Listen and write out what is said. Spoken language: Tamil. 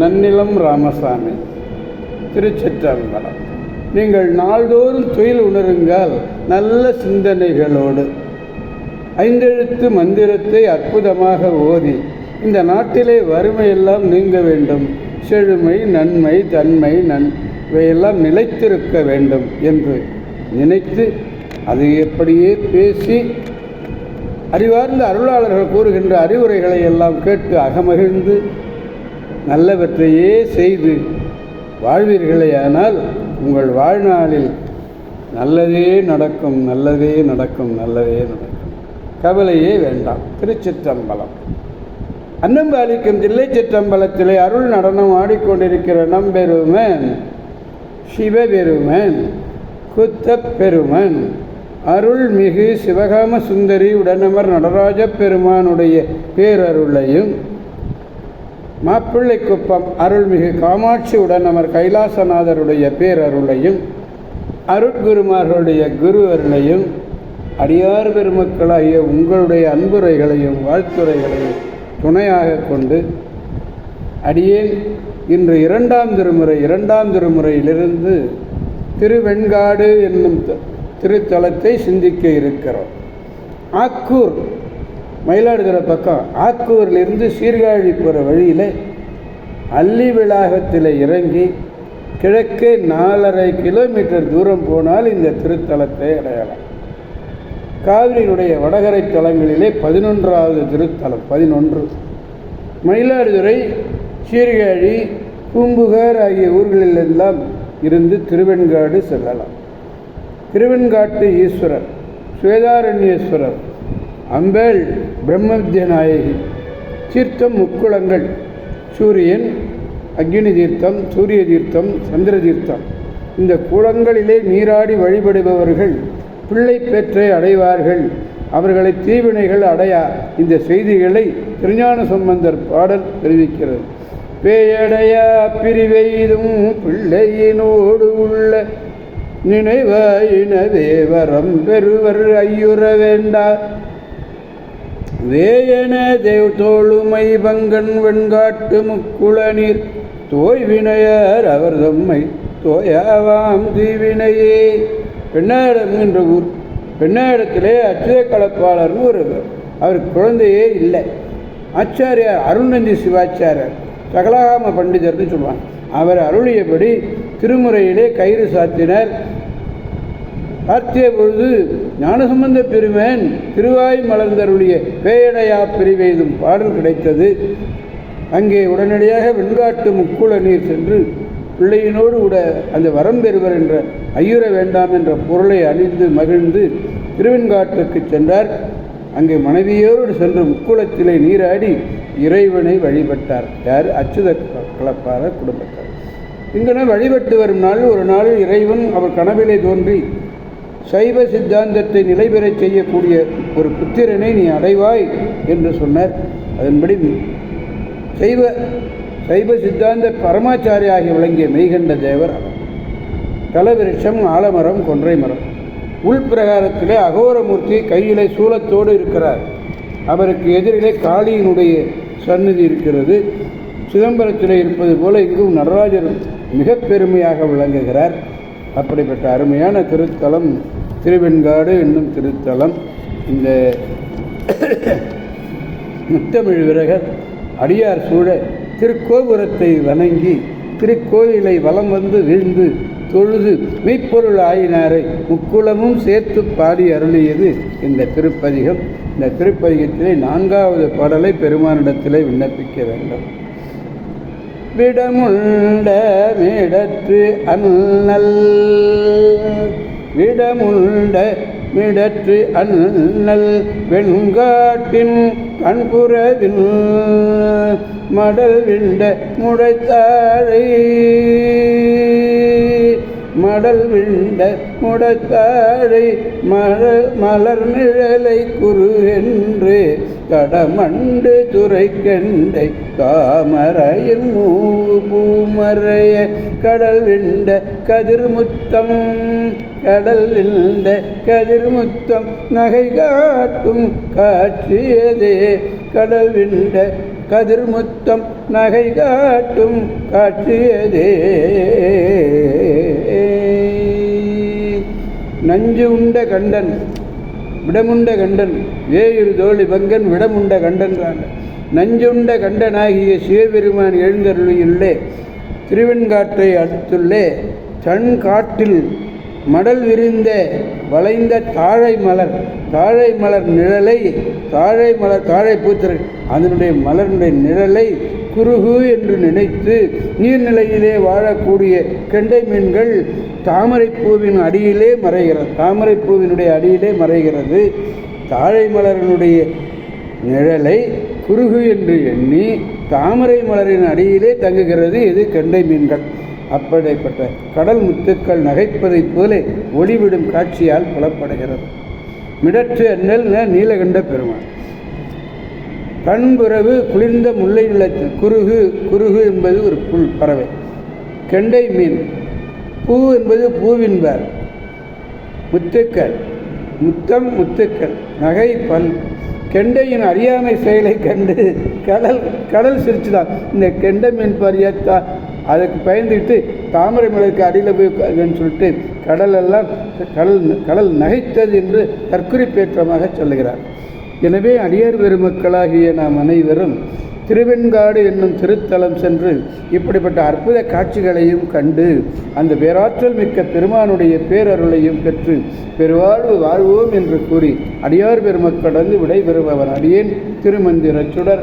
நன்னிலம் ராமசாமி. திருச்சிற்றம்பலம். நீங்கள் நாள்தோறும் துயில் உணருங்கள் நல்ல சிந்தனைகளோடு. ஐந்தெழுத்து மந்திரத்தை அற்புதமாக ஓதி இந்த நாட்டிலே வறுமையெல்லாம் நீங்க வேண்டும். செழுமை நன்மை தன்மை நன் இவையெல்லாம் நிலைத்திருக்க வேண்டும் என்று நினைத்து அது எப்படியே பேசி அறிவார்ந்த அருளாளர்கள் கூறுகின்ற அறிவுரைகளை எல்லாம் கேட்டு அகமகிழ்ந்து நல்லவற்றையே செய்து வாழ்வீர்களேயானால் உங்கள் வாழ்நாளில் நல்லதே நடக்கும் நல்லதே நடக்கும் நல்லதே நடக்கும். கவலையே வேண்டாம். திருச்சிற்றம்பலம். அன்னம்பாலிக்கும் தில்லை சிற்றம்பலத்திலே அருள் நடனம் ஆடிக்கொண்டிருக்கிற நம்பெருமன் சிவபெருமன் குத்தப்பெருமன் அருள்மிகு சிவகாம சுந்தரி உடனமர் நடராஜ பெருமானுடைய பேரருளையும் மாப்பிள்ளை குப்பம் அருள்மிகு காமாட்சியுடன் அவர் கைலாசநாதருடைய பேரருளையும் அருட்குருமார்களுடைய குரு அருளையும் அடியார் பெருமக்களாகிய உங்களுடைய அன்புரைகளையும் வாழ்த்துரைகளையும் துணையாக கொண்டு அடியேன் இன்று இரண்டாம் திருமுறை இரண்டாம் திருமுறையிலிருந்து திருவெண்காடு என்னும் த- திருத்தலத்தை சிந்திக்க இருக்கிறோம். ஆக்கூர் மயிலாடுதுறை பக்கம் ஆக்கூரிலிருந்து சீர்காழி போகிற வழியில் அள்ளி விளாகத்தில் இறங்கி கிழக்கே நாலரை கிலோமீட்டர் தூரம் போனால் இந்த திருத்தலத்தை அடையலாம். காவிரியினுடைய வடகரை தலங்களிலே பதினொன்றாவது திருத்தலம் பதினொன்று. மயிலாடுதுறை சீர்காழி பூம்புகார் ஆகிய ஊர்களிலெல்லாம் இருந்து திருவெண்காடு செல்லலாம். திருவெண்காட்டு ஈஸ்வரர் சுவேதாரண்யேஸ்வரர் அம்பேள் பிரம்மவித்ய நாயகி தீர்த்தம் முக்குளங்கள். சூரியன் அக்னி தீர்த்தம் சூரிய தீர்த்தம் சந்திர தீர்த்தம் இந்த குளங்களிலே நீராடி வழிபடுபவர்கள் பிள்ளை பெற்றை அடைவார்கள். அவர்களை தீவினைகள் அடையா. இந்த செய்திகளை திருஞான சம்பந்தர் பாடல் தெரிவிக்கிறது. பேயடையா பிரிவெய்தும் பிள்ளையினோடு உள்ள நினைவாயின தேவரம் பெறுவர் ஐயுற வேண்டா வேயன தேவ் தோளுமை பங்கன் வெண்காட்டு முக்குள நீர் தோய்வினையர் அவர் தம்மை தோயாவாம் தீவினையே. பெண்ணாடம் என்ற ஊர் பெண்ணாடத்திலே அச்சுத கலப்பாளர்னு ஒரு அவர் குழந்தையே இல்லை. ஆச்சாரியார் அருள்நந்தி சிவாச்சாரியர் சகலாகாம பண்டிதர்னு சொல்லுவாங்க அவர் அருளியபடி திருமுறையிலே கயிறு சாத்தினர். பார்த்திய பொழுது ஞானசம்பந்த பெருமேன் திருவாய் மலர்ந்தருடைய பேயடையா பிரிவெய்தும் பாடல் கிடைத்தது. அங்கே உடனடியாக வெண்காட்டு முக்குள நீர் சென்று பிள்ளையினோடு கூட அந்த வரம் பெறுவர் என்ற ஐயுற வேண்டாம் என்ற பொருளை அணிந்து மகிழ்ந்து திருவெண்காட்டுக்கு சென்றார். அங்கே மனைவியோடு சென்று முக்குளத்திலே நீராடி இறைவனை வழிபட்டார். யார்? அச்சுத கலப்பார குடும்பத்தார். இங்கன வழிபட்டு வரும் நாள். ஒரு நாள் இறைவன் அவர் கனவிலே தோன்றி சைவ சித்தாந்தத்தை நிலைபெறச் செய்யக்கூடிய ஒரு புத்திரனை நீ அடைவாய் என்று சொன்னார். அதன்படி சைவ சைவ சித்தாந்த பரமாச்சாரியாகி விளங்கிய மெய்கண்ட தேவர் தலவிருஷம் ஆலமரம் கொன்றை மரம். உள்பிரகாரத்திலே அகோரமூர்த்தி கையிலே சூலத்தோடு இருக்கிறார். அவருக்கு எதிரிலே காளியினுடைய சந்நிதி இருக்கிறது. சிதம்பரத்திலே இருப்பது போல இங்கும் நடராஜர் மிக பெருமையாக விளங்குகிறார். அப்படிப்பட்ட அருமையான திருத்தலம் திருவெண்காடு என்னும் திருத்தலம். இந்த முத்தமிழ் விரகர் அடியார் சூழ திருக்கோபுரத்தை வணங்கி திருக்கோயிலை வலம் வந்து வீழ்ந்து தொழுது மெய்ப்பொருள் ஆயினாரை முக்குளமும் சேர்த்து பாடி அருளியது இந்த திருப்பதிகம். இந்த திருப்பதிகத்திலே நான்காவது பாடலை பெருமானிடத்திலே விண்ணப்பிக்க வேண்டும். விடமுண்ட மிடற்று அண்ணல். விடமுண்ட மிடற்று அண்ணல் வெண்காட்டின் கண்புறவில் மடல் விண்ட முடைத்தாழை. மடல் விண்ட முடத்தாழை மலர் மலர் நிழலை குரு என்று கடமண்டு துறைக்கண்டை தாமரையில் மூ பூமறைய கடல் விண்ட கதிர்முத்தம் கடல் விழுந்த கதிர்முத்தம் நகை காட்டும் காற்றியதே கடல் விண்ட கதிர்முத்தம் நகை காட்டும் காட்டியதே. நஞ்சு உண்ட கண்டன் விடமுண்ட கண்டன் வேயிரு தோழி பங்கன் விடமுண்ட கண்டன்றாங்க நஞ்சுண்ட கண்டனாகிய சிவபெருமான் எழுந்தருளியுள்ளே திருவெண்காற்றை அடுத்துள்ளே தன் காட்டில் மடல் விரிந்த வளைந்த தாழை மலர் தாழை மலர் நிழலை தாழை மலர் தாழை பூத்திரு அதனுடைய மலருடைய நிழலை குருகு என்று நினைத்து நீர்நிலையிலே வாழக்கூடிய கெண்டை மீன்கள் தாமரைப்பூவின் அடியிலே மறைகிறது. தாமரைப்பூவினுடைய அடியிலே மறைகிறது. தாழை மலரினுடைய நிழலை குருகு என்று எண்ணி தாமரை மலரின் அடியிலே தங்குகிறது. இது கெண்டை மீன்கள். அப்படிப்பட்ட கடல் முத்துக்கள் நகைப்பதைப் போல ஒளிவிடும் காட்சியால் புலப்படுகிறது. மிடற்று அண்ணல் நீலகண்ட பெருமாள். கண்புறவு குளிர்ந்த முல்லை நிலத்தில் குருகு குருகு என்பது ஒரு புல் பறவை. கெண்டை மீன். பூ என்பது பூவின்பர் முத்துக்கள். முத்தம் முத்துக்கள். நகை பல். கெண்டையின் அறியாமை செயலை கண்டு கடல் கடல் சிரிச்சுதான். இந்த கெண்டை மீன் பறியத்தா அதுக்கு பயந்துக்கிட்டு தாமரை மலருக்கு அடியில் போய் சொல்லிட்டு கடலெல்லாம் கடல் கடல் நகைத்தது என்று தற்குறிப்பேற்றமாக சொல்லுகிறார். எனவே அடியார் பெருமக்களாகிய நாம் அனைவரும் திருவெண்காடு என்னும் திருத்தலம் சென்று இப்படிப்பட்ட அற்புத காட்சிகளையும் கண்டு அந்த பேராற்றல் மிக்க பெருமானுடைய பேரருளையும் பெற்று பெருவாழ்வு வாழ்வோம் என்று கூறி அடியார் பெருமக்களிடந்து விடைபெறுபவர் அடியேன் திருமந்திரச்சுடர்